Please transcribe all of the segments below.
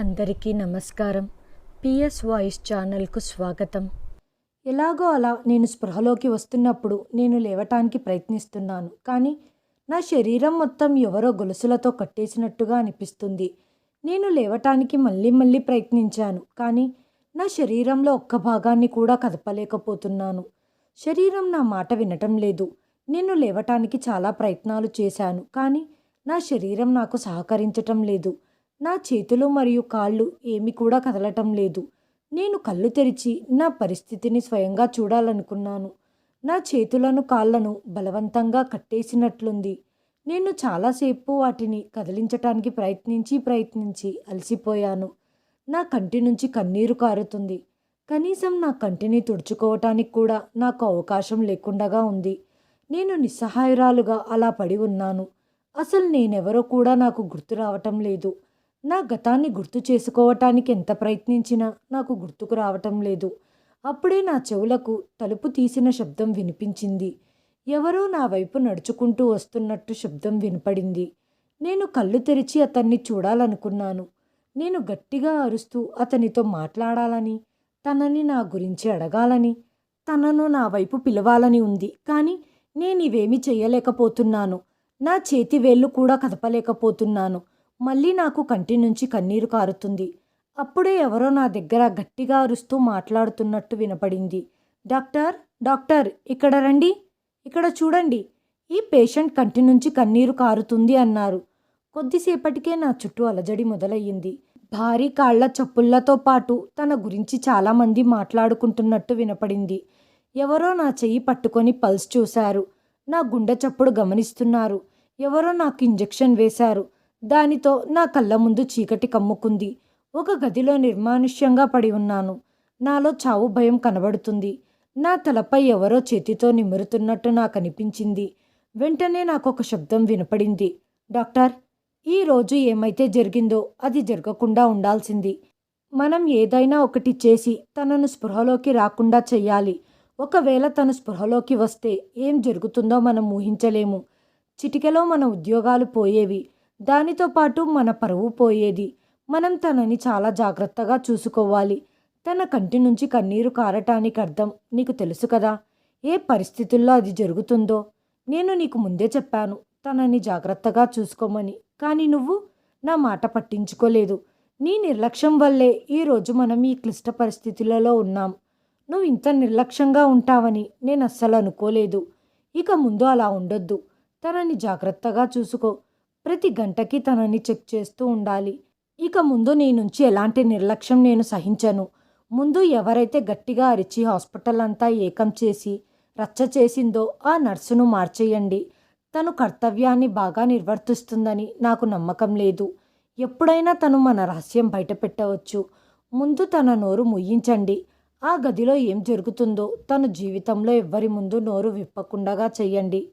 అందరికీ నమస్కారం. PS voice ఛానల్కు స్వాగతం. ఎలాగో అలా నేను స్పృహలోకి వస్తున్నప్పుడు నేను లేవటానికి ప్రయత్నిస్తున్నాను. కానీ నా శరీరం మొత్తం ఎవరో గొలుసులతో కట్టేసినట్టుగా అనిపిస్తుంది. నేను లేవటానికి మళ్ళీ మళ్ళీ ప్రయత్నించాను. కానీ నా శరీరంలో ఒక్క భాగాన్ని కూడా కదపలేకపోతున్నాను. శరీరం నా మాట వినటం లేదు. నేను లేవటానికి చాలా ప్రయత్నాలు చేశాను. కానీ నా శరీరం నాకు సహకరించటం లేదు. నా చేతులు మరియు కాళ్ళు ఏమి కూడా కదలటం లేదు. నేను కళ్ళు తెరిచి నా పరిస్థితిని స్వయంగా చూడాలనుకున్నాను. నా చేతులను కాళ్ళను బలవంతంగా కట్టేసినట్లుంది. నేను చాలాసేపు వాటిని కదిలించటానికి ప్రయత్నించి ప్రయత్నించి అలసిపోయాను. నా కంటి నుంచి కన్నీరు కారుతుంది. కనీసం నా కంటిని తుడుచుకోవటానికి కూడా నాకు అవకాశం లేకుండగా ఉంది. నేను నిస్సహాయురాలుగా అలా పడి ఉన్నాను. అసలు నేనెవరో కూడా నాకు గుర్తు రావటం లేదు. నా గతాన్ని గుర్తు చేసుకోవటానికి ఎంత ప్రయత్నించినా నాకు గుర్తుకు రావటం లేదు. అప్పుడే నా చెవులకు తలుపు తీసిన శబ్దం వినిపించింది. ఎవరో నా వైపు నడుచుకుంటూ వస్తున్నట్టు శబ్దం వినపడింది. నేను కళ్ళు తెరిచి అతన్ని చూడాలనుకున్నాను. నేను గట్టిగా అరుస్తూ అతనితో మాట్లాడాలని తనని నా గురించి అడగాలని తనను నా వైపు పిలవాలని ఉంది. కానీ నేను ఇవేమీ చేయలేకపోతున్నాను. నా చేతి వేళ్ళు కూడా కదపలేకపోతున్నాను. మళ్ళీ నాకు కంటి నుంచి కన్నీరు కారుతుంది. అప్పుడే ఎవరో నా దగ్గర గట్టిగా అరుస్తూ మాట్లాడుతున్నట్టు వినపడింది. డాక్టర్ డాక్టర్ ఇక్కడ రండి. ఇక్కడ చూడండి. ఈ పేషెంట్ కంటి నుంచి కన్నీరు కారుతుంది అన్నారు. కొద్దిసేపటికే నా చుట్టూ అలజడి మొదలయ్యింది. భారీ కాళ్ళ చప్పుళ్ళతో పాటు తన గురించి చాలామంది మాట్లాడుకుంటున్నట్టు వినపడింది. ఎవరో నా చెయ్యి పట్టుకొని పల్స్ చూశారు. నా గుండె చప్పుడు గమనిస్తున్నారు. ఎవరో నాకు ఇంజెక్షన్ వేశారు. దానితో నా కళ్ళ ముందు చీకటి కమ్ముకుంది. ఒక గదిలో నిర్మానుష్యంగా పడి ఉన్నాను. నాలో చావు భయం కనబడుతుంది. నా తలపై ఎవరో చేతితో నిమురుతున్నట్టు నాకు అనిపించింది వెంటనే నాకు ఒక శబ్దం వినపడింది. డాక్టర్ ఈ రోజు ఏమైతే జరిగిందో అది జరగకుండా ఉండాల్సింది. మనం ఏదైనా ఒకటి చేసి తనను స్పృహలోకి రాకుండా చెయ్యాలి. ఒకవేళ తను స్పృహలోకి వస్తే ఏం జరుగుతుందో మనం ఊహించలేము. చిటికెలో మన ఉద్యోగాలు పోయేవి. దానితో పాటు మన పరువు పోయేది. మనం తనని చాలా జాగ్రత్తగా చూసుకోవాలి. తన కంటి నుంచి కన్నీరు కారటానికి అర్థం నీకు తెలుసు కదా? ఏ పరిస్థితుల్లో అది జరుగుతుందో? నేను నీకు ముందే చెప్పాను తనని జాగ్రత్తగా చూసుకోమని. కానీ నువ్వు నా మాట పట్టించుకోలేదు. నీ నిర్లక్ష్యం వల్లే ఈరోజు మనం ఈ క్లిష్ట పరిస్థితులలో ఉన్నాం. నువ్వు ఇంత నిర్లక్ష్యంగా ఉంటావని నేను అస్సలు అనుకోలేదు. ఇక ముందు అలా ఉండొద్దు. తనని జాగ్రత్తగా చూసుకో. ప్రతి గంటకి తనని చెక్ చేస్తూ ఉండాలి. ఇక ముందు నీ నుంచి ఎలాంటి నిర్లక్ష్యం నేను సహించను. ముందు ఎవరైతే గట్టిగా అరిచి హాస్పిటల్ అంతా ఏకం చేసి రచ్చ చేసిందో ఆ నర్సును మార్చేయండి. తను కర్తవ్యాన్ని బాగా నిర్వర్తిస్తుందని నాకు నమ్మకం లేదు. ఎప్పుడైనా తను మన రహస్యం బయటపెట్టవచ్చు. ముందు తన నోరు ముయ్యించండి. ఆ గదిలో ఏం జరుగుతుందో తన జీవితంలో ఎవ్వరి ముందు నోరు విప్పకుండగా చెయ్యండి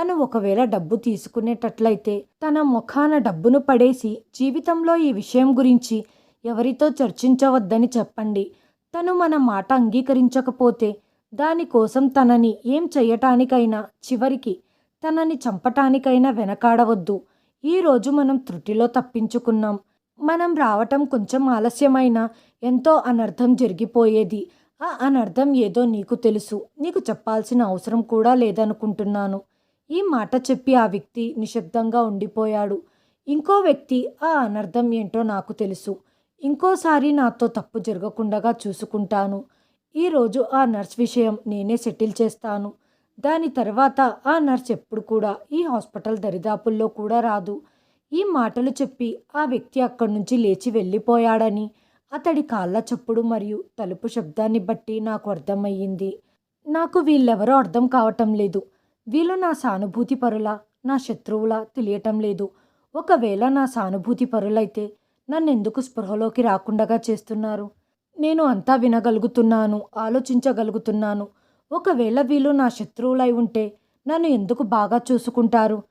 తను ఒకవేళ డబ్బు తీసుకునేటట్లయితే తన ముఖాన డబ్బును పడేసి జీవితంలో ఈ విషయం గురించి ఎవరితో చర్చించవద్దని చెప్పండి. తను మన మాట అంగీకరించకపోతే దానికోసం తనని ఏం చేయటానికైనా చివరికి తనని చంపటానికైనా వెనకాడవద్దు. ఈరోజు మనం త్రుటిలో తప్పించుకున్నాం. మనం రావటం కొంచెం ఆలస్యమైనా ఎంతో అనర్థం జరిగిపోయేది. ఆ అనర్థం ఏదో నీకు తెలుసు. నీకు చెప్పాల్సిన అవసరం కూడా లేదనుకుంటున్నాను. ఈ మాట చెప్పి ఆ వ్యక్తి నిశ్శబ్దంగా ఉండిపోయాడు. ఇంకో వ్యక్తి ఆ అనర్థం ఏంటో నాకు తెలుసు. ఇంకోసారి నాతో తప్పు జరగకుండా చూసుకుంటాను. ఈరోజు ఆ నర్స్ విషయం నేనే సెటిల్ చేస్తాను. దాని తర్వాత ఆ నర్స్ ఎప్పుడు కూడా ఈ హాస్పిటల్ దరిదాపుల్లో కూడా రాదు. ఈ మాటలు చెప్పి ఆ వ్యక్తి అక్కడి నుంచి లేచి వెళ్ళిపోయాడని అతడి కాళ్ళ చప్పుడు మరియు తలుపు శబ్దాన్ని బట్టి నాకు అర్థమయ్యింది. నాకు వీళ్ళెవరో అర్థం కావటం లేదు. వీళ్ళు నా సానుభూతి పరులా నా శత్రువులా తెలియటం లేదు. ఒకవేళ నా సానుభూతి పరులైతే నన్ను ఎందుకు స్పృహలోకి రాకుండగా చేస్తున్నారు? నేను అంతా వినగలుగుతున్నాను ఆలోచించగలుగుతున్నాను. ఒకవేళ వీళ్ళు నా శత్రువులై ఉంటే నన్ను ఎందుకు బాగా చూసుకుంటారు?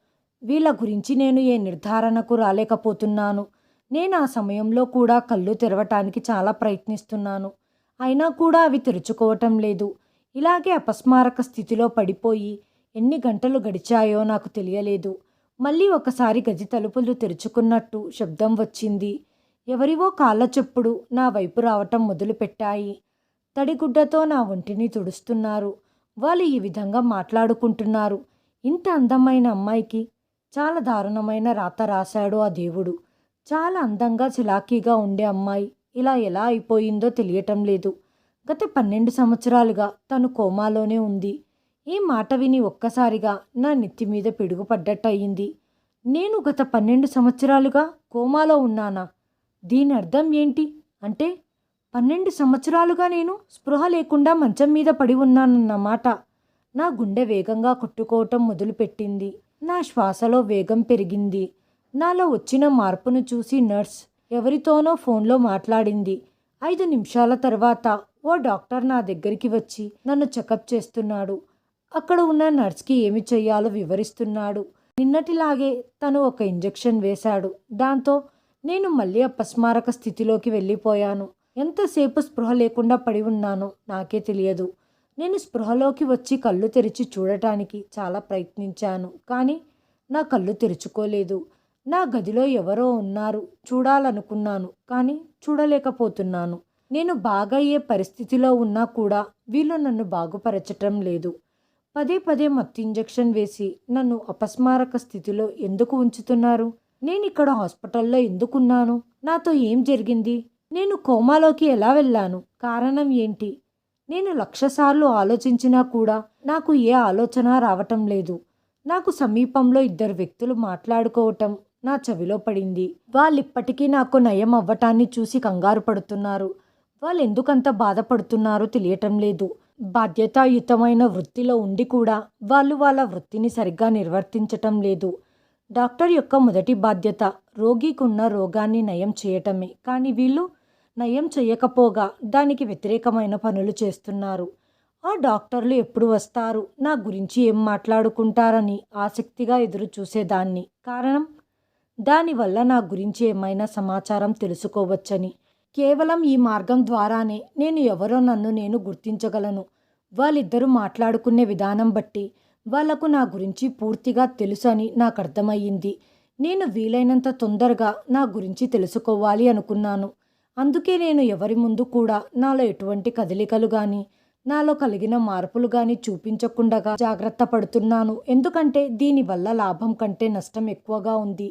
వీళ్ళ గురించి నేను ఏ నిర్ధారణకు రాలేకపోతున్నాను. నేను ఆ సమయంలో కూడా కళ్ళు తెరవటానికి చాలా ప్రయత్నిస్తున్నాను. అయినా కూడా అవి తెరుచుకోవటం లేదు. ఇలాగే అపస్మారక స్థితిలో పడిపోయి ఎన్ని గంటలు గడిచాయో నాకు తెలియలేదు. మళ్ళీ ఒకసారి గది తలుపులు తెరుచుకున్నట్టు శబ్దం వచ్చింది. ఎవరివో కాళ్ళ చెప్పుడు నా వైపు రావటం మొదలుపెట్టాయి. తడిగుడ్డతో నా ఒంటిని తుడుస్తున్నారు. వాళ్ళు ఈ విధంగా మాట్లాడుకుంటున్నారు. ఇంత అందమైన అమ్మాయికి చాలా దారుణమైన రాత రాశాడు ఆ దేవుడు. చాలా అందంగా చిలాకీగా ఉండే అమ్మాయి ఇలా ఎలా అయిపోయిందో తెలియటం లేదు. గత పన్నెండు సంవత్సరాలుగా తను కోమాలోనే ఉంది. ఈ మాట విని ఒక్కసారిగా నా నెత్తి మీద పిడుగుపడ్డట్టు అయింది నేను గత పన్నెండు సంవత్సరాలుగా కోమాలో ఉన్నానా? దీని అర్థం ఏంటి? అంటే పన్నెండు సంవత్సరాలుగా నేను స్పృహ లేకుండా మంచం మీద పడి ఉన్నానన్నమాట నా గుండె వేగంగా కొట్టుకోవటం మొదలుపెట్టింది. నా శ్వాసలో వేగం పెరిగింది. నాలో వచ్చిన మార్పును చూసి నర్స్ ఎవరితోనో ఫోన్లో మాట్లాడింది. ఐదు నిమిషాల తర్వాత ఓ డాక్టర్ నా దగ్గరికి వచ్చి నన్ను చెకప్ చేస్తున్నాడు. అక్కడ ఉన్న నర్స్కి ఏమి చెయ్యాలో వివరిస్తున్నాడు. నిన్నటిలాగే తను ఒక ఇంజెక్షన్ వేశాడు. దాంతో నేను మళ్ళీ అపస్మారక స్థితిలోకి వెళ్ళిపోయాను. ఎంతసేపు స్పృహ లేకుండా పడి ఉన్నానో నాకే తెలియదు. నేను స్పృహలోకి వచ్చి కళ్ళు తెరిచి చూడటానికి చాలా ప్రయత్నించాను. కానీ నా కళ్ళు తెరుచుకోలేదు. నా గదిలో ఎవరో ఉన్నారు. చూడాలనుకున్నాను. కానీ చూడలేకపోతున్నాను. నేను బాగయ్యే పరిస్థితిలో ఉన్నా కూడా వీళ్ళు నన్ను బాగుపరచటం లేదు. పదే పదే మత్తు ఇంజెక్షన్ వేసి నన్ను అపస్మారక స్థితిలో ఎందుకు ఉంచుతున్నారు? నేను ఇక్కడ హాస్పిటల్లో ఎందుకున్నాను? నాతో ఏం జరిగింది? నేను కోమాలోకి ఎలా వెళ్ళాను? కారణం ఏంటి? నేను లక్షసార్లు ఆలోచించినా కూడా నాకు ఏ ఆలోచన రావటం లేదు. నాకు సమీపంలో ఇద్దరు వ్యక్తులు మాట్లాడుకోవటం నా చెవిలో పడింది. వాళ్ళిప్పటికీ నాకు నయం అవ్వటాన్ని చూసి కంగారు పడుతున్నారు. వాళ్ళు ఎందుకంత బాధపడుతున్నారో తెలియటం లేదు. బాధ్యతాయుతమైన వృత్తిలో ఉండి కూడా వాళ్ళు వాళ్ళ వృత్తిని సరిగ్గా నిర్వర్తించటం లేదు. డాక్టర్ యొక్క మొదటి బాధ్యత రోగికున్న రోగాన్ని నయం చేయటమే. కానీ వీళ్ళు నయం చేయకపోగా దానికి వ్యతిరేకమైన పనులు చేస్తున్నారు. ఆ డాక్టర్లు ఎప్పుడు వస్తారు? నా గురించి ఏం మాట్లాడుకుంటారని ఆసక్తిగా ఎదురు చూసేదాన్ని కారణం? దానివల్ల నా గురించి ఏమైనా సమాచారం తెలుసుకోవచ్చని. కేవలం ఈ మార్గం ద్వారానే నేను ఎవరో నన్ను నేను గుర్తించగలను. వాళ్ళిద్దరూ మాట్లాడుకునే విధానం బట్టి వాళ్ళకు నా గురించి పూర్తిగా తెలుసు అని నాకు అర్థమయ్యింది నేను వీలైనంత తొందరగా నా గురించి తెలుసుకోవాలి అనుకున్నాను. అందుకే నేను ఎవరి ముందు కూడా నాలో ఎటువంటి కదలికలు కానీ నాలో కలిగిన మార్పులు కానీ చూపించకుండా జాగ్రత్త పడుతున్నాను. ఎందుకంటే దీనివల్ల లాభం కంటే నష్టం ఎక్కువగా ఉంది.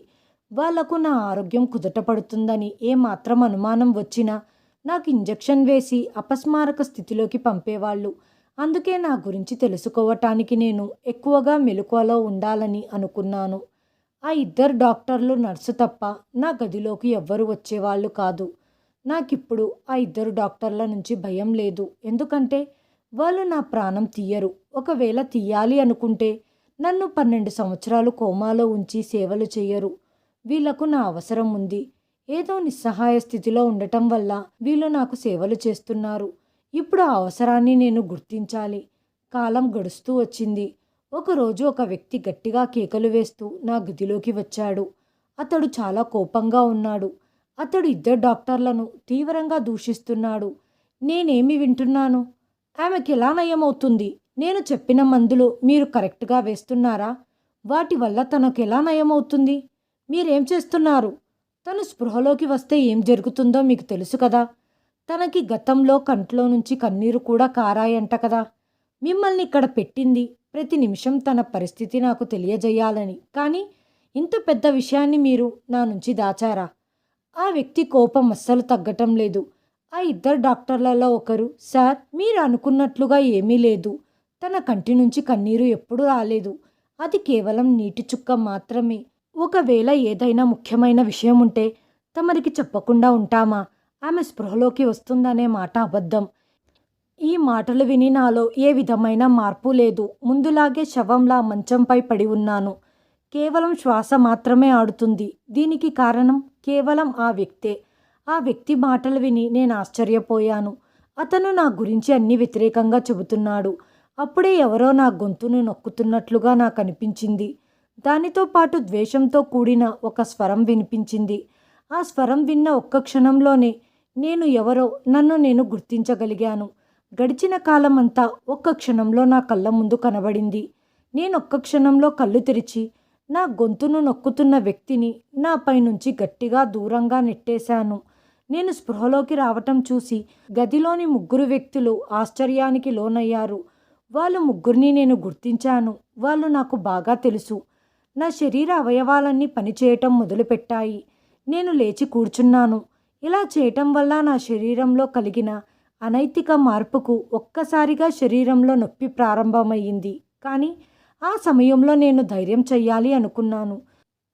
వాళ్ళకు నా ఆరోగ్యం కుదుటపడుతుందని ఏమాత్రం అనుమానం వచ్చినా నాకు ఇంజెక్షన్ వేసి అపస్మారక స్థితిలోకి పంపేవాళ్ళు. అందుకే నా గురించి తెలుసుకోవటానికి నేను ఎక్కువగా మెలకువలో ఉండాలని అనుకున్నాను. ఆ ఇద్దరు డాక్టర్లు నర్సు తప్ప నా గదిలోకి ఎవ్వరు వచ్చేవాళ్ళు కాదు. నాకిప్పుడు ఆ ఇద్దరు డాక్టర్ల నుంచి భయం లేదు. ఎందుకంటే వాళ్ళు నా ప్రాణం తీయరు. ఒకవేళ తీయాలి అనుకుంటే నన్ను పన్నెండు సంవత్సరాలు కోమాలో ఉంచి సేవలు చేయరు. వీళ్ళకు నా అవసరం ఉంది. ఏదో నిస్సహాయ స్థితిలో ఉండటం వల్ల వీళ్ళు నాకు సేవలు చేస్తున్నారు. ఇప్పుడు ఆ అవసరాన్ని నేను గుర్తించాలి. కాలం గడుస్తూ వచ్చింది. ఒకరోజు ఒక వ్యక్తి గట్టిగా కేకలు వేస్తూ నా గదిలోకి వచ్చాడు. అతడు చాలా కోపంగా ఉన్నాడు. అతడు ఇద్దరు డాక్టర్లను తీవ్రంగా దూషిస్తున్నాడు. నేనేమి వింటున్నాను? ఆమెకి ఎలా నయమవుతుంది? నేను చెప్పిన మందులు మీరు కరెక్ట్గా వేస్తున్నారా? వాటి వల్ల తనకు ఎలా నయమవుతుంది? మీరేం చేస్తున్నారు? తను స్పృహలోకి వస్తే ఏం జరుగుతుందో మీకు తెలుసు కదా. తనకి గతంలో కంట్లో నుంచి కన్నీరు కూడా కారాయంట కదా. మిమ్మల్ని ఇక్కడ పెట్టింది ప్రతి నిమిషం తన పరిస్థితి నాకు తెలియజేయాలని. కానీ ఇంత పెద్ద విషయాన్ని మీరు నా నుంచి దాచారా? ఆ వ్యక్తి కోపం అస్సలు తగ్గటం లేదు. ఆ ఇద్దరు డాక్టర్లలో ఒకరు సార్ మీరు అనుకున్నట్లుగా ఏమీ లేదు. తన కంటి నుంచి కన్నీరు ఎప్పుడూ రాలేదు. అది కేవలం నీటి చుక్క మాత్రమే. ఒకవేళ ఏదైనా ముఖ్యమైన విషయం ఉంటే తమరికి చెప్పకుండా ఉంటామా? ఆమె స్పృహలోకి వస్తుందనే మాట అబద్ధం. ఈ మాటలు విని నాలో ఏ విధమైన మార్పు లేదు. ముందులాగే శవంలా మంచంపై పడి ఉన్నాను. కేవలం శ్వాస మాత్రమే ఆడుతుంది. దీనికి కారణం కేవలం ఆ వ్యక్తే. ఆ వ్యక్తి మాటలు విని నేను ఆశ్చర్యపోయాను. అతను నా గురించి అన్ని వ్యతిరేకంగా చెబుతున్నాడు. అప్పుడే ఎవరో నా గొంతును నొక్కుతున్నట్లుగా నాకు అనిపించింది. దానితో పాటు ద్వేషంతో కూడిన ఒక స్వరం వినిపించింది. ఆ స్వరం విన్న ఒక్క క్షణంలోనే నేను ఎవరో నన్ను నేను గుర్తించగలిగాను. గడిచిన కాలం అంతా ఒక్క క్షణంలో నా కళ్ళ ముందు కనబడింది. నేను ఒక్క క్షణంలో కళ్ళు తెరిచి నా గొంతును నొక్కుతున్న వ్యక్తిని నాపై నుంచి గట్టిగా దూరంగా నెట్టేశాను. నేను స్పృహలోకి రావటం చూసి గదిలోని ముగ్గురు వ్యక్తులు ఆశ్చర్యానికి లోనయ్యారు. వాళ్ళు ముగ్గురిని నేను గుర్తించాను. వాళ్ళు నాకు బాగా తెలుసు. నా శరీర అవయవాలన్నీ పనిచేయటం మొదలుపెట్టాయి. నేను లేచి కూర్చున్నాను. ఇలా చేయటం వల్ల నా శరీరంలో కలిగిన అనైతిక మార్పుకు ఒక్కసారిగా శరీరంలో నొప్పి ప్రారంభమయ్యింది. కానీ ఆ సమయంలో నేను ధైర్యం చెయ్యాలి అనుకున్నాను.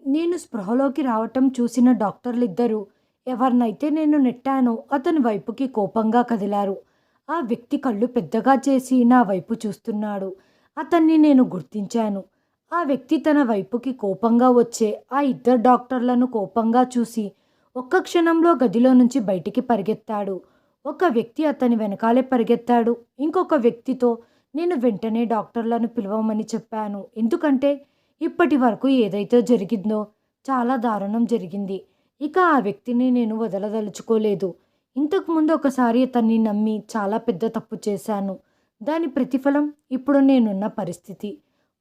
నేను స్పృహలోకి రావటం చూసిన డాక్టర్లిద్దరూ ఎవరినైతే నేను నెట్టానో అతని వైపుకి కోపంగా కదిలారు. ఆ వ్యక్తి కళ్ళు పెద్దగా చేసి నా వైపు చూస్తున్నాడు. అతన్ని నేను గుర్తించాను. ఆ వ్యక్తి తన వైపుకి కోపంగా వచ్చే ఆ ఇద్దరు డాక్టర్లను కోపంగా చూసి ఒక్క క్షణంలో గదిలో నుంచి బయటికి పరిగెత్తాడు. ఒక వ్యక్తి అతని వెనకాలే పరిగెత్తాడు. ఇంకొక వ్యక్తితో నేను వెంటనే డాక్టర్లను పిలవమని చెప్పాను. ఎందుకంటే ఇప్పటి వరకు ఏదైతే జరిగిందో చాలా దారుణం జరిగింది. ఇక ఆ వ్యక్తిని నేను వదలదలుచుకోలేదు. ఇంతకుముందు ఒకసారి అతన్ని నమ్మి చాలా పెద్ద తప్పు చేశాను. దాని ప్రతిఫలం ఇప్పుడు నేనున్న పరిస్థితి.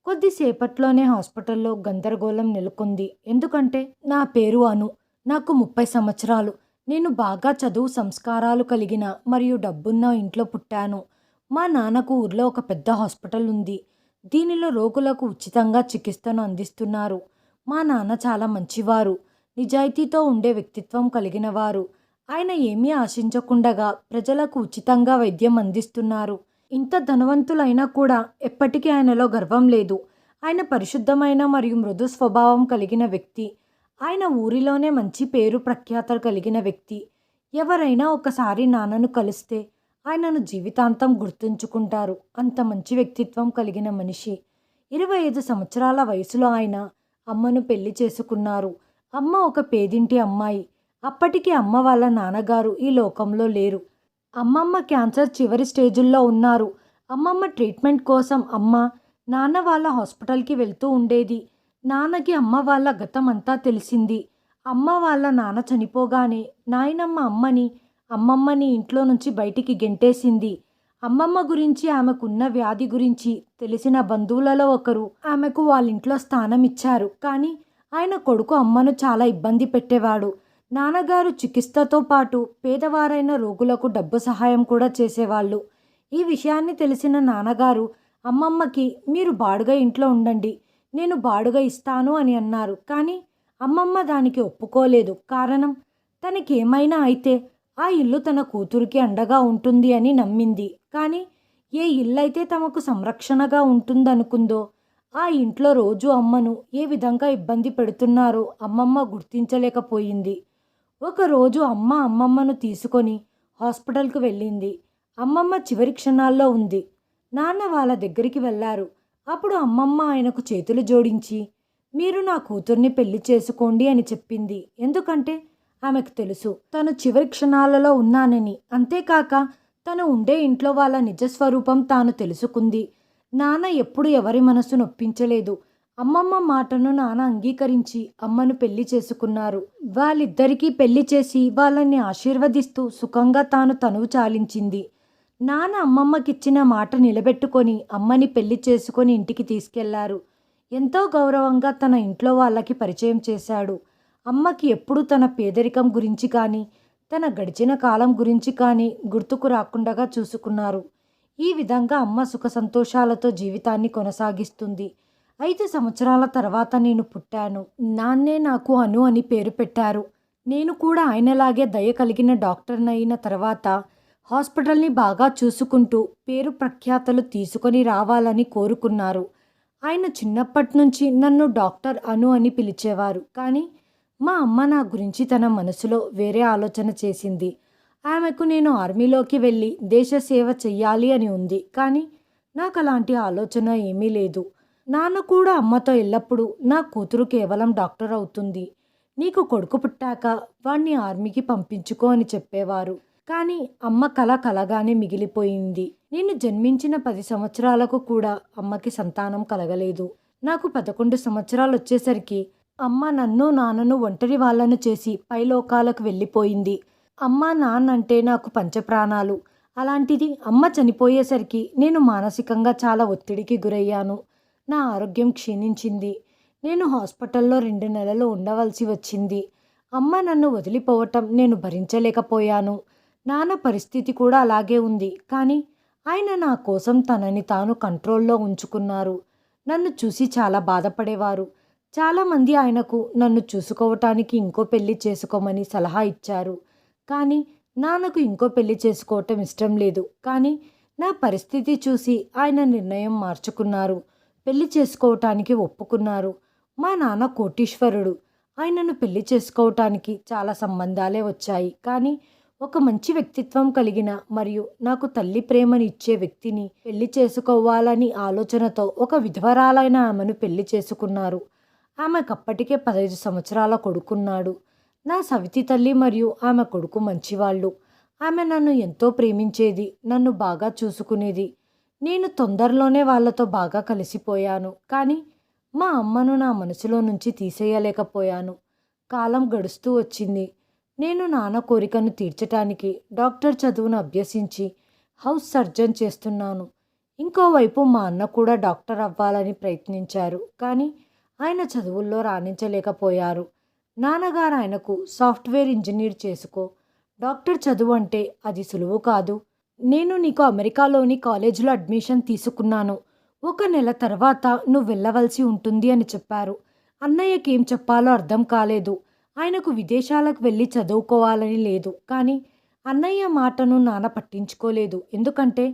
కొద్దిసేపట్లోనే హాస్పిటల్లో గందరగోళం నెలకొంది. ఎందుకంటే నా పేరు అను. నాకు ముప్పై సంవత్సరాలు. నేను బాగా చదువు సంస్కారాలు కలిగిన మరియు డబ్బున్న ఇంట్లో పుట్టాను. మా నాన్నకు ఊర్లో ఒక పెద్ద హాస్పిటల్ ఉంది. దీనిలో రోగులకు ఉచితంగా చికిత్సను అందిస్తున్నారు. మా నాన్న చాలా మంచివారు. నిజాయితీతో ఉండే వ్యక్తిత్వం కలిగిన వారు. ఆయన ఏమీ ఆశించకుండగా ప్రజలకు ఉచితంగా వైద్యం అందిస్తున్నారు. ఇంత ధనవంతులైనా కూడా ఎప్పటికీ ఆయనలో గర్వం లేదు. ఆయన పరిశుద్ధమైన మరియు మృదు స్వభావం కలిగిన వ్యక్తి. ఆయన ఊరిలోనే మంచి పేరు ప్రఖ్యాతలు కలిగిన వ్యక్తి. ఎవరైనా ఒకసారి నాన్నను కలిస్తే ఆయనను జీవితాంతం గుర్తుంచుకుంటారు. అంత మంచి వ్యక్తిత్వం కలిగిన మనిషి. ఇరవై ఐదు సంవత్సరాల వయసులో ఆయన అమ్మను పెళ్ళి చేసుకున్నారు. అమ్మ ఒక పేదింటి అమ్మాయి. అప్పటికి అమ్మ వాళ్ళ నాన్నగారు ఈ లోకంలో లేరు. అమ్మమ్మ క్యాన్సర్ చివరి స్టేజుల్లో ఉన్నారు. అమ్మమ్మ ట్రీట్మెంట్ కోసం అమ్మ నాన్న వాళ్ళ హాస్పిటల్కి వెళ్తూ ఉండేది. నాన్నకి అమ్మ వాళ్ళ గతం అంతా తెలిసింది. అమ్మ వాళ్ళ నాన్న చనిపోగానే నాయనమ్మ అమ్మని అమ్మమ్మని ఇంట్లో నుంచి బయటికి గెంటేసింది. అమ్మమ్మ గురించి ఆమెకున్న వ్యాధి గురించి తెలిసిన బంధువులలో ఒకరు ఆమెకు వాళ్ళ ఇంట్లో స్థానం ఇచ్చారు కానీ ఆయన కొడుకు అమ్మను చాలా ఇబ్బంది పెట్టేవాడు. నాన్నగారు చికిత్సతో పాటు పేదవారైన రోగులకు డబ్బు సహాయం కూడా చేసేవాళ్ళు. ఈ విషయాన్ని తెలిసిన నాన్నగారు అమ్మమ్మకి మీరు బాడుగ ఇంట్లో ఉండండి నేను బాడుగ ఇస్తాను అని అన్నారు. కానీ అమ్మమ్మ దానికి ఒప్పుకోలేదు. కారణం? తనకేమైనా అయితే ఆ ఇల్లు తన కూతురికి అండగా ఉంటుంది అని నమ్మింది. కానీ ఏ ఇల్లైతే తమకు సంరక్షణగా ఉంటుందనుకుందో ఆ ఇంట్లో రోజు అమ్మను ఏ విధంగా ఇబ్బంది పెడుతున్నారో అమ్మమ్మ గుర్తించలేకపోయింది. ఒకరోజు అమ్మ అమ్మమ్మను తీసుకొని హాస్పిటల్కు వెళ్ళింది. అమ్మమ్మ చివరి క్షణాల్లో ఉంది. నాన్న వాళ్ళ దగ్గరికి వెళ్ళారు. అప్పుడు అమ్మమ్మ ఆయనకు చేతులు జోడించి మీరు నా కూతుర్ని పెళ్ళి చేసుకోండి అని చెప్పింది. ఎందుకంటే ఆమెకు తెలుసు తను చివరి క్షణాలలో ఉన్నానని. అంతేకాక తను ఉండే ఇంట్లో వాళ్ళ నిజస్వరూపం తాను తెలుసుకుంది. నాన్న ఎప్పుడు ఎవరి మనసు నొప్పించలేదు. అమ్మమ్మ మాటను నాన్న అంగీకరించి అమ్మను పెళ్ళి చేసుకున్నారు. వాళ్ళిద్దరికీ పెళ్ళి చేసి వాళ్ళని ఆశీర్వదిస్తూ సుఖంగా తాను తనువు చాలించింది. నాన్న అమ్మమ్మకిచ్చిన మాట నిలబెట్టుకొని అమ్మని పెళ్ళి చేసుకొని ఇంటికి తీసుకెళ్ళారు. ఎంతో గౌరవంగా తన ఇంట్లో వాళ్ళకి పరిచయం చేశాడు. అమ్మకి ఎప్పుడూ తన పేదరికం గురించి కానీ తన గడిచిన కాలం గురించి కానీ గుర్తుకు రాకుండగా చూసుకున్నారు. ఈ విధంగా అమ్మ సుఖ సంతోషాలతో జీవితాన్ని కొనసాగిస్తుంది. ఐదు సంవత్సరాల తర్వాత నేను పుట్టాను. నాన్నే నాకు అను అని పేరు పెట్టారు. నేను కూడా ఆయనలాగే దయ కలిగిన డాక్టర్ని అయిన తర్వాత హాస్పిటల్ని బాగా చూసుకుంటూ పేరు ప్రఖ్యాతలు తీసుకొని రావాలని కోరుకున్నారు. ఆయన చిన్నప్పటి నుంచి నన్ను డాక్టర్ అను అని పిలిచేవారు. కానీ మా అమ్మ నా గురించి తన మనసులో వేరే ఆలోచన చేసింది. ఆమెకు నేను ఆర్మీలోకి వెళ్ళి దేశ సేవ చెయ్యాలి అని ఉంది. కానీ నాకు అలాంటి ఆలోచన ఏమీ లేదు. నాన్న కూడా అమ్మతో ఎల్లప్పుడూ నా కూతురు కేవలం డాక్టర్ అవుతుంది. నీకు కొడుకు పుట్టాక వాణ్ణి ఆర్మీకి పంపించుకో అని చెప్పేవారు. కానీ అమ్మ కల కలగానే మిగిలిపోయింది. నేను జన్మించిన పది సంవత్సరాలకు కూడా అమ్మకి సంతానం కలగలేదు. నాకు పదకొండు సంవత్సరాలు వచ్చేసరికి అమ్మ నన్ను నాన్నను ఒంటరి వాళ్ళను చేసి పైలోకాలకు వెళ్ళిపోయింది. అమ్మ నాన్న అంటే నాకు పంచప్రాణాలు. అలాంటిది అమ్మ చనిపోయేసరికి నేను మానసికంగా చాలా ఒత్తిడికి గురయ్యాను. నా ఆరోగ్యం క్షీణించింది. నేను హాస్పిటల్లో రెండు నెలలు ఉండవలసి వచ్చింది. అమ్మ నన్ను వదిలిపోవటం నేను భరించలేకపోయాను. నాన్న పరిస్థితి కూడా అలాగే ఉంది. కానీ ఆయన నా కోసం తనని తాను కంట్రోల్లో ఉంచుకున్నారు. నన్ను చూసి చాలా బాధపడేవారు. చాలామంది ఆయనకు నన్ను చూసుకోవటానికి ఇంకో పెళ్ళి చేసుకోమని సలహా ఇచ్చారు. కానీ నాన్నకు ఇంకో పెళ్ళి చేసుకోవటం ఇష్టం లేదు. కానీ నా పరిస్థితి చూసి ఆయన నిర్ణయం మార్చుకున్నారు. పెళ్ళి చేసుకోవటానికి ఒప్పుకున్నారు. మా నాన్న కోటీశ్వరుడు. ఆయనను పెళ్ళి చేసుకోవటానికి చాలా సంబంధాలే వచ్చాయి. కానీ ఒక మంచి వ్యక్తిత్వం కలిగిన మరియు నాకు తల్లి ప్రేమని ఇచ్చే వ్యక్తిని పెళ్ళి చేసుకోవాలని ఆలోచనతో ఒక విధవరాలైన ఆమెను పెళ్ళి చేసుకున్నారు. ఆమెకప్పటికే పదహైదు సంవత్సరాల కొడుకున్నాడు. నా సవితి తల్లి మరియు ఆమె కొడుకు మంచివాళ్ళు. ఆమె నన్ను ఎంతో ప్రేమించేది నన్ను బాగా చూసుకునేది. నేను తొందరలోనే వాళ్ళతో బాగా కలిసిపోయాను. కానీ మా అమ్మను నా మనసులో నుంచి తీసేయలేకపోయాను. కాలం గడుస్తూ వచ్చింది. నేను నాన్న కోరికను తీర్చటానికి డాక్టర్ చదువును అభ్యసించి హౌస్ సర్జన్ చేస్తున్నాను. ఇంకోవైపు మా అన్న కూడా డాక్టర్ అవ్వాలని ప్రయత్నించారు. కానీ ఆయన చదువుల్లో రాణించలేకపోయారు. నాన్నగారు ఆయనకు సాఫ్ట్వేర్ ఇంజనీర్ చేసుకో. డాక్టర్ చదువు అంటే అది సులువు కాదు. నేను నీకు అమెరికాలోని కాలేజీలో అడ్మిషన్ తీసుకున్నాను. ఒక నెల తర్వాత నువ్వు వెళ్ళవలసి ఉంటుంది అని చెప్పారు. అన్నయ్యకి ఏం చెప్పాలో అర్థం కాలేదు. ఆయనకు విదేశాలకు వెళ్ళి చదువుకోవాలని లేదు. కానీ అన్నయ్య మాటను నాన్న పట్టించుకోలేదు. ఎందుకంటే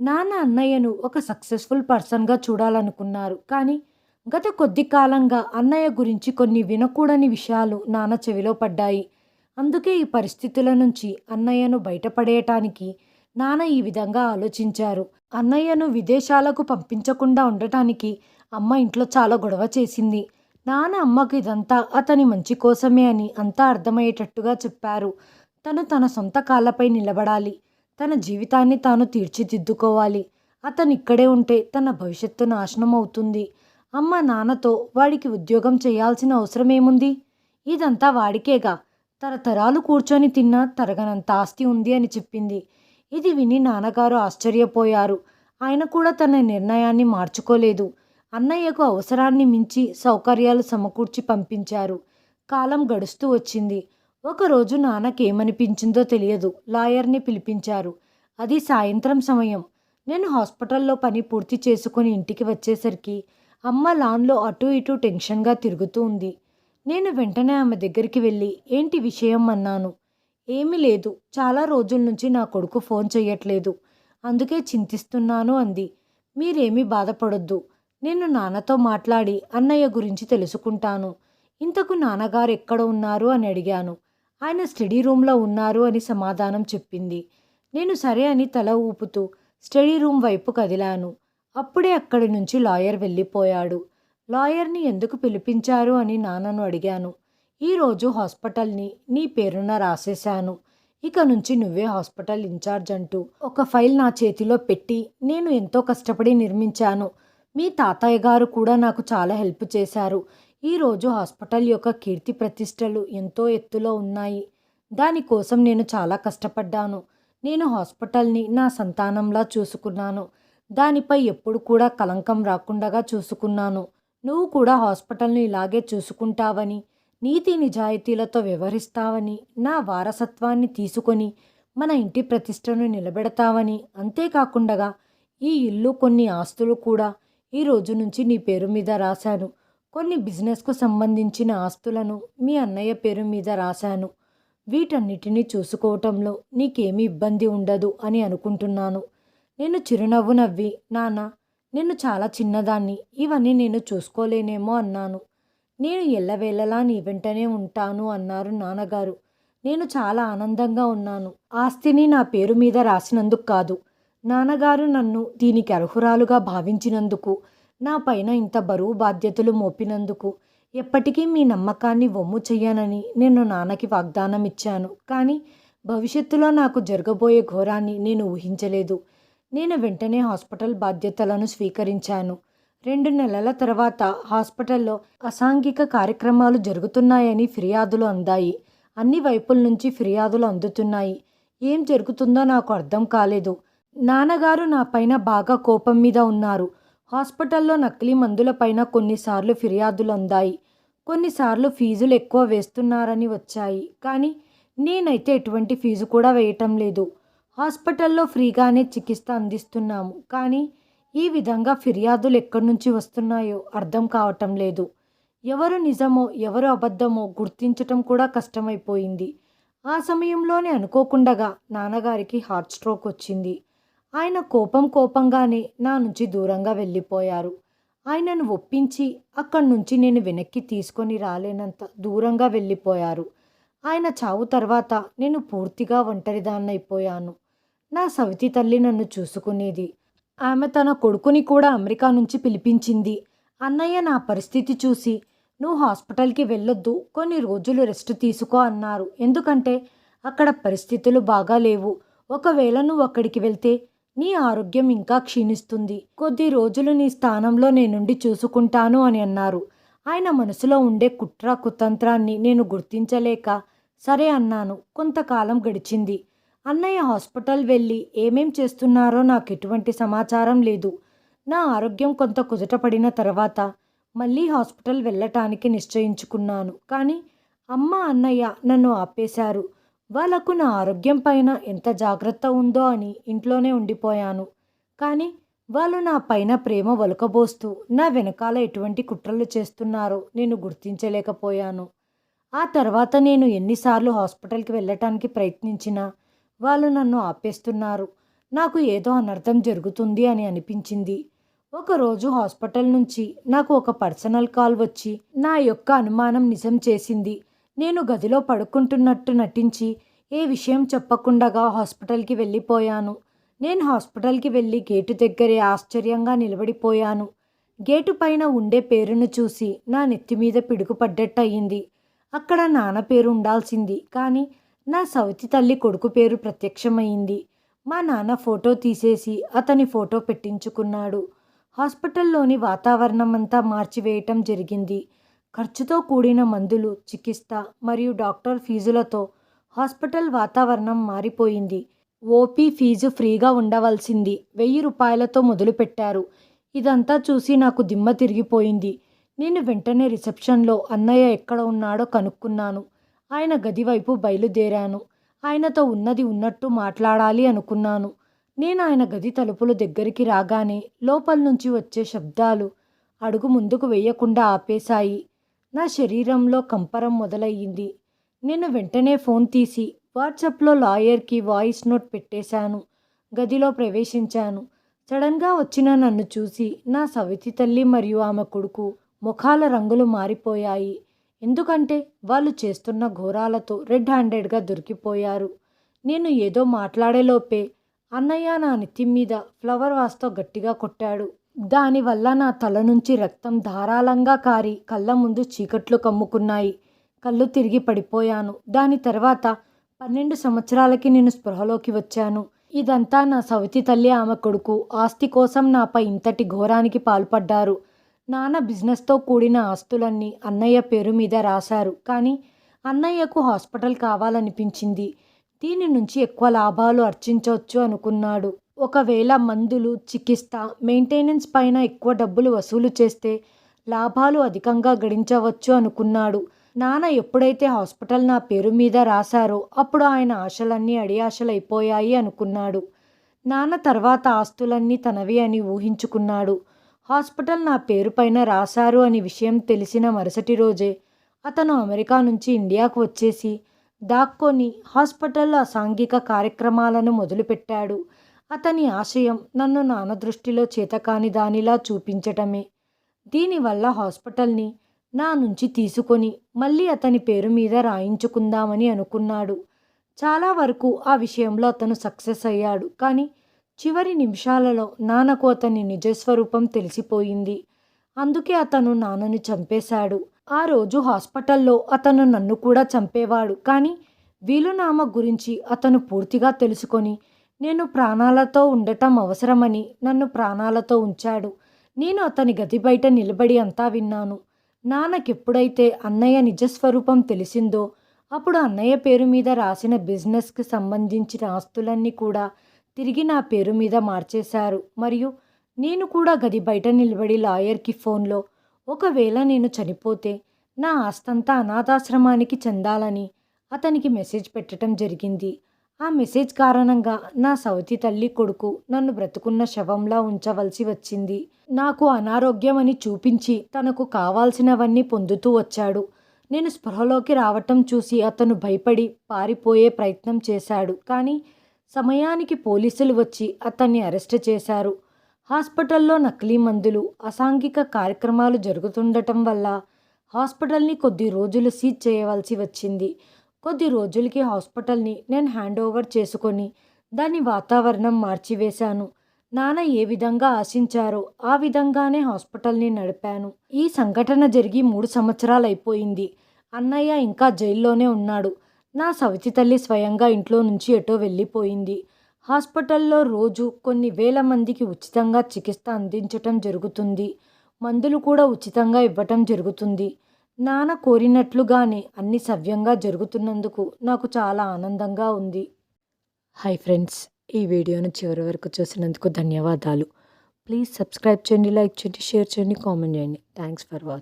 నాన్న అన్నయ్యను ఒక సక్సెస్ఫుల్ పర్సన్గా చూడాలనుకున్నారు. కానీ గత కొద్ది కాలంగా అన్నయ్య గురించి కొన్ని వినకూడని విషయాలు నాన్న చెవిలో పడ్డాయి. అందుకే ఈ పరిస్థితుల నుంచి అన్నయ్యను బయటపడేయటానికి నాన్న ఈ విధంగా ఆలోచించారు. అన్నయ్యను విదేశాలకు పంపించకుండా ఉండటానికి అమ్మ ఇంట్లో చాలా గొడవ చేసింది. నాన్న అమ్మకు ఇదంతా అతని మంచి కోసమే అని అంతా అర్థమయ్యేటట్టుగా చెప్పారు. తను తన సొంత కాళ్ళపై నిలబడాలి. తన జీవితాన్ని తాను తీర్చిదిద్దుకోవాలి. అతను ఇక్కడే ఉంటే తన భవిష్యత్తు నాశనం అవుతుంది. అమ్మ నాన్నతో వాడికి ఉద్యోగం చేయాల్సిన అవసరం ఏముంది ఇదంతా వాడికేగా. తరతరాలు కూర్చొని తిన్నా తరగనంత ఆస్తి ఉంది అని చెప్పింది. ఇది విని నాన్నగారు ఆశ్చర్యపోయారు. ఆయన కూడా తన నిర్ణయాన్ని మార్చుకోలేదు. అన్నయ్యకు అవసరాన్ని మించి సౌకర్యాలు సమకూర్చి పంపించారు. కాలం గడుస్తూ వచ్చింది. ఒకరోజు నాన్నకేమనిపించిందో తెలియదు. లాయర్ని పిలిపించారు. అది సాయంత్రం సమయం. నేను హాస్పిటల్లో పని పూర్తి చేసుకుని ఇంటికి వచ్చేసరికి అమ్మ లాన్లో అటు ఇటు టెన్షన్గా తిరుగుతూ ఉంది. నేను వెంటనే ఆమె దగ్గరికి వెళ్ళి ఏంటి విషయం? అన్నాను. ఏమీ లేదు. చాలా రోజుల నుంచి నా కొడుకు ఫోన్ చేయట్లేదు అందుకే చింతిస్తున్నాను అంది. మీరేమీ బాధపడొద్దు. నేను నాన్నతో మాట్లాడి అన్నయ్య గురించి తెలుసుకుంటాను. ఇంతకు నాన్నగారు ఎక్కడ ఉన్నారు అని అడిగాను. ఆయన స్టడీ రూమ్లో ఉన్నారు అని సమాధానం చెప్పింది. నేను సరే అని తల ఊపుతూ స్టడీ రూమ్ వైపు కదిలాను. అప్పుడే అక్కడి నుంచి లాయర్ వెళ్ళిపోయాడు. లాయర్ని ఎందుకు పిలిపించారు అని నాన్నను అడిగాను. ఈరోజు హాస్పిటల్ని నీ పేరున రాసేశాను. ఇక నుంచి నువ్వే హాస్పిటల్ ఇన్ఛార్జ్ అంటూ ఒక ఫైల్ నా చేతిలో పెట్టి నేను ఎంతో కష్టపడి నిర్మించాను. మీ తాతయ్య గారు కూడా నాకు చాలా హెల్ప్ చేశారు. ఈరోజు హాస్పిటల్ యొక్క కీర్తి ప్రతిష్టలు ఎంతో ఎత్తులో ఉన్నాయి. దానికోసం నేను చాలా కష్టపడ్డాను. నేను హాస్పిటల్ని నా సంతానంలా చూసుకున్నాను. దానిపై ఎప్పుడు కూడా కలంకం రాకుండా చూసుకున్నాను. నువ్వు కూడా హాస్పిటల్ని ఇలాగే చూసుకుంటావని నీతి నిజాయితీలతో వ్యవహరిస్తావని నా వారసత్వాన్ని తీసుకొని మన ఇంటి ప్రతిష్టను నిలబెడతావని అంతేకాకుండా ఈ ఇల్లు కొన్ని ఆస్తులు కూడా ఈ రోజు నుంచి నీ పేరు మీద రాశాను. కొన్ని బిజినెస్కు సంబంధించిన ఆస్తులను మీ అన్నయ్య పేరు మీద రాశాను. వీటన్నిటినీ చూసుకోవటంలో నీకేమీ ఇబ్బంది ఉండదు అని అనుకుంటున్నాను. నేను చిరునవ్వు నవ్వి నాన్న నేను చాలా చిన్నదాన్ని ఇవన్నీ నేను చూసుకోలేనేమో అన్నాను. నేను ఎల్లవేళలా నీ వెంటనే ఉంటాను అన్నారు నాన్నగారు. నేను చాలా ఆనందంగా ఉన్నాను. ఆస్తిని నా పేరు మీద రాసినందుకు కాదు. నాన్నగారు నన్ను దీనికి అర్హురాలుగా భావించినందుకు నా పైన ఇంత బరువు బాధ్యతలు మోపినందుకు ఎప్పటికీ మీ నమ్మకాన్ని వమ్ము చెయ్యనని నేను నాన్నకి వాగ్దానం ఇచ్చాను కానీ భవిష్యత్తులో నాకు జరగబోయే ఘోరాన్ని నేను ఊహించలేదు. నేను వెంటనే హాస్పిటల్ బాధ్యతలను స్వీకరించాను. రెండు నెలల తర్వాత హాస్పిటల్లో అసాంఘిక కార్యక్రమాలు జరుగుతున్నాయని ఫిర్యాదులు అందాయి. అన్ని వైపుల నుంచి ఫిర్యాదులు అందుతున్నాయి. ఏం జరుగుతుందో నాకు అర్థం కాలేదు. నాన్నగారు నా పైన బాగా కోపం మీద ఉన్నారు. హాస్పిటల్లో నకిలీ మందులపైన కొన్నిసార్లు ఫిర్యాదులు అందాయి. కొన్నిసార్లు ఫీజులు ఎక్కువ వేస్తున్నారని వచ్చాయి. కానీ నేనైతే ఎటువంటి ఫీజు కూడా వేయటం లేదు. హాస్పిటల్లో ఫ్రీగానే చికిత్స అందిస్తున్నాము. కానీ ఈ విధంగా ఫిర్యాదులు ఎక్కడి నుంచి వస్తున్నాయో అర్థం కావటం లేదు. ఎవరు నిజమో ఎవరు అబద్ధమో గుర్తించటం కూడా కష్టమైపోయింది. ఆ సమయంలోనే అనుకోకుండగా నాన్నగారికి హార్ట్ స్ట్రోక్ వచ్చింది. ఆయన కోపం కోపంగానే నా నుంచి దూరంగా వెళ్ళిపోయారు. ఆయనను ఒప్పించి అక్కడి నుంచి నేను వెనక్కి తీసుకొని రాలేనంత దూరంగా వెళ్ళిపోయారు. ఆయన చావు తర్వాత నేను పూర్తిగా ఒంటరిదాన్నైపోయాను. నా సవితి తల్లి నన్ను చూసుకునేది. ఆమె తన కొడుకుని కూడా అమెరికా నుంచి పిలిపించింది. అన్నయ్య నా పరిస్థితి చూసి నువ్వు హాస్పిటల్కి వెళ్ళొద్దు కొన్ని రోజులు రెస్ట్ తీసుకో అన్నారు. ఎందుకంటే అక్కడ పరిస్థితులు బాగా లేవు. ఒకవేళ నువ్వు అక్కడికి వెళ్తే నీ ఆరోగ్యం ఇంకా క్షీణిస్తుంది. కొద్ది రోజులు నీ స్థానంలో నేనుండి చూసుకుంటాను అని అన్నారు. ఆయన మనసులో ఉండే కుట్ర కుతంత్రాన్ని నేను గుర్తించలేక సరే అన్నాను. కొంతకాలం గడిచింది. అన్నయ్య హాస్పిటల్ వెళ్ళి ఏమేం చేస్తున్నారో నాకు ఎటువంటి సమాచారం లేదు. నా ఆరోగ్యం కొంత కుదుటపడిన తర్వాత మళ్ళీ హాస్పిటల్ వెళ్ళటానికి నిశ్చయించుకున్నాను. కానీ అమ్మ అన్నయ్య నన్ను ఆపేశారు. వాళ్ళకు నా ఆరోగ్యం పైన ఎంత జాగ్రత్త ఉందో అని ఇంట్లోనే ఉండిపోయాను. కానీ వాళ్ళు నా పైన ప్రేమ ఒలకబోస్తూ నా వెనకాల ఎటువంటి కుట్రలు చేస్తున్నారో నేను గుర్తించలేకపోయాను. ఆ తర్వాత నేను ఎన్నిసార్లు హాస్పిటల్కి వెళ్ళటానికి ప్రయత్నించినా వాళ్ళు నన్ను ఆపేస్తున్నారు. నాకు ఏదో అనర్థం జరుగుతుంది అని అనిపించింది. ఒకరోజు హాస్పిటల్ నుంచి నాకు ఒక పర్సనల్ కాల్ వచ్చి నా యొక్క అనుమానం నిజం చేసింది. నేను గదిలో పడుకుంటున్నట్టు నటించి ఏ విషయం చెప్పకుండగా హాస్పిటల్కి వెళ్ళిపోయాను. నేను హాస్పిటల్కి వెళ్ళి గేటు దగ్గరే ఆశ్చర్యంగా నిలబడిపోయాను. గేటు పైన ఉండే పేరును చూసి నా నెత్తి మీద పిడుగుపడ్డట్టు అయింది అక్కడ నాన్న పేరు ఉండాల్సింది. కానీ నా సవతి తల్లి కొడుకు పేరు ప్రత్యక్షమైంది మా నాన్న ఫోటో తీసేసి అతని ఫోటో పెట్టించుకున్నాడు. హాస్పిటల్లోని వాతావరణం అంతా మార్చివేయటం జరిగింది. ఖర్చుతో కూడిన మందులు చికిత్స మరియు డాక్టర్ ఫీజులతో హాస్పిటల్ వాతావరణం మారిపోయింది. ఓపీ ఫీజు ఫ్రీగా ఉండవలసింది. వెయ్యి రూపాయలతో మొదలుపెట్టారు. ఇదంతా చూసి నాకు దిమ్మ తిరిగిపోయింది. నేను వెంటనే రిసెప్షన్లో అన్నయ్య ఎక్కడ ఉన్నాడో కనుక్కున్నాను. ఆయన గది వైపు బయలుదేరాను. ఆయనతో ఉన్నది ఉన్నట్టు మాట్లాడాలి అనుకున్నాను. నేను ఆయన గది తలుపులు దగ్గరికి రాగానే లోపల నుంచి వచ్చే శబ్దాలు అడుగు ముందుకు వేయకుండా ఆపేశాయి. నా శరీరంలో కంపరం మొదలయ్యింది. నేను వెంటనే ఫోన్ తీసి వాట్సాప్లో లాయర్కి వాయిస్ నోట్ పెట్టేశాను. గదిలో ప్రవేశించాను. సడన్గా వచ్చిన నన్ను చూసి నా సవితి తల్లి మరియు ఆమె కొడుకు ముఖాల రంగులు మారిపోయాయి. ఎందుకంటే వాళ్ళు చేస్తున్న ఘోరాలతో రెడ్ హ్యాండెడ్గా దొరికిపోయారు. నేను ఏదో మాట్లాడేలోపే అన్నయ్య నా నెత్తి మీద ఫ్లవర్ వాస్తో గట్టిగా కొట్టాడు. దానివల్ల నా తల నుంచి రక్తం ధారాళంగా కారి కళ్ళ ముందు చీకట్లు కమ్ముకున్నాయి. కళ్ళు తిరిగి పడిపోయాను. దాని తర్వాత పన్నెండు సంవత్సరాలకి నేను స్పృహలోకి వచ్చాను. ఇదంతా నా సవితి తల్లి ఆమె కొడుకు ఆస్తి కోసం నాపై ఇంతటి ఘోరానికి పాల్పడ్డారు. నాన్న బిజినెస్తో కూడిన ఆస్తులన్నీ అన్నయ్య పేరు మీద రాశారు. కానీ అన్నయ్యకు హాస్పిటల్ కావాలనిపించింది. దీని నుంచి ఎక్కువ లాభాలు అర్చించవచ్చు అనుకున్నాడు. ఒకవేళ మందులు చికిత్స మెయింటెనెన్స్ పైన ఎక్కువ డబ్బులు వసూలు చేస్తే లాభాలు అధికంగా గడించవచ్చు అనుకున్నాడు. నాన్న ఎప్పుడైతే హాస్పిటల్ నా పేరు మీద రాశారో అప్పుడు ఆయన ఆశలన్నీ అడియాశలైపోయాయి అనుకున్నాడు. నాన్న తర్వాత ఆస్తులన్నీ తనవి అని ఊహించుకున్నాడు. హాస్పిటల్ నా పేరు పైన రాశారు అని విషయం తెలిసిన మరుసటి రోజే అతను అమెరికా నుంచి ఇండియాకు వచ్చేసి దాక్కొని హాస్పిటల్లో అసాంఘిక కార్యక్రమాలను మొదలుపెట్టాడు. అతని ఆశయం నన్ను నాన్న దృష్టిలో చేతకాని దానిలా చూపించటమే. దీనివల్ల హాస్పిటల్ని నా నుంచి తీసుకొని మళ్ళీ అతని పేరు మీద రాయించుకుందామని అనుకున్నాడు. చాలా వరకు ఆ విషయంలో అతను సక్సెస్ అయ్యాడు. కానీ చివరి నిమిషాలలో నాన్నకు అతని నిజస్వరూపం తెలిసిపోయింది. అందుకే అతను నాన్నని చంపేశాడు. ఆ రోజు హాస్పిటల్లో అతను నన్ను కూడా చంపేవాడు. కానీ వీలునామా గురించి అతను పూర్తిగా తెలుసుకొని నేను ప్రాణాలతో ఉండటం అవసరమని నన్ను ప్రాణాలతో ఉంచాడు. నేను అతని గది బయట నిలబడి అంతా విన్నాను. నాన్నకెప్పుడైతే అన్నయ్య నిజస్వరూపం తెలిసిందో అప్పుడు అన్నయ్య పేరు మీద రాసిన బిజినెస్కి సంబంధించిన ఆస్తులన్నీ కూడా తిరిగి నా పేరు మీద మార్చేశారు. మరియు నేను కూడా గది బయట నిలబడి లాయర్కి ఫోన్లో ఒకవేళ నేను చనిపోతే నా ఆస్తంతా అనాథాశ్రమానికి చెందాలని అతనికి మెసేజ్ పెట్టడం జరిగింది. ఆ మెసేజ్ కారణంగా నా సవతి తల్లి కొడుకు నన్ను బ్రతుకున్న శవంలా ఉంచవలసి వచ్చింది. నాకు అనారోగ్యం అని చూపించి తనకు కావాల్సినవన్నీ పొందుతూ వచ్చాడు. నేను స్పృహలోకి రావటం చూసి అతను భయపడి పారిపోయే ప్రయత్నం చేశాడు. కానీ సమయానికి పోలీసులు వచ్చి అతన్ని అరెస్ట్ చేశారు. హాస్పిటల్లో నకిలీ మందులు అసాంఘిక కార్యక్రమాలు జరుగుతుండటం వల్ల హాస్పిటల్ని కొద్ది రోజులు సీజ్ చేయవలసి వచ్చింది. కొద్ది రోజులకి హాస్పిటల్ని నేను హ్యాండ్ ఓవర్ చేసుకొని దాని వాతావరణం మార్చివేశాను. నాన్న ఏ విధంగా ఆశించారో ఆ విధంగానే హాస్పిటల్ని నడిపాను. ఈ సంఘటన జరిగి మూడు సంవత్సరాలు అయిపోయింది అన్నయ్య ఇంకా జైల్లోనే ఉన్నాడు. నా సవితి తల్లి స్వయంగా ఇంట్లో నుంచి ఎటో వెళ్ళిపోయింది. హాస్పిటల్లో రోజు కొన్ని వేల మందికి ఉచితంగా చికిత్స అందించటం జరుగుతుంది. మందులు కూడా ఉచితంగా ఇవ్వటం జరుగుతుంది. నాన్న కోరినట్లుగానే అన్ని సవ్యంగా జరుగుతున్నందుకు నాకు చాలా ఆనందంగా ఉంది. హాయ్ ఫ్రెండ్స్ ఈ వీడియోను చివరి వరకు చూసినందుకు ధన్యవాదాలు. ప్లీజ్ సబ్స్క్రైబ్ చేయండి లైక్ చేయండి షేర్ చేయండి కామెంట్ చేయండి. Thanks for watching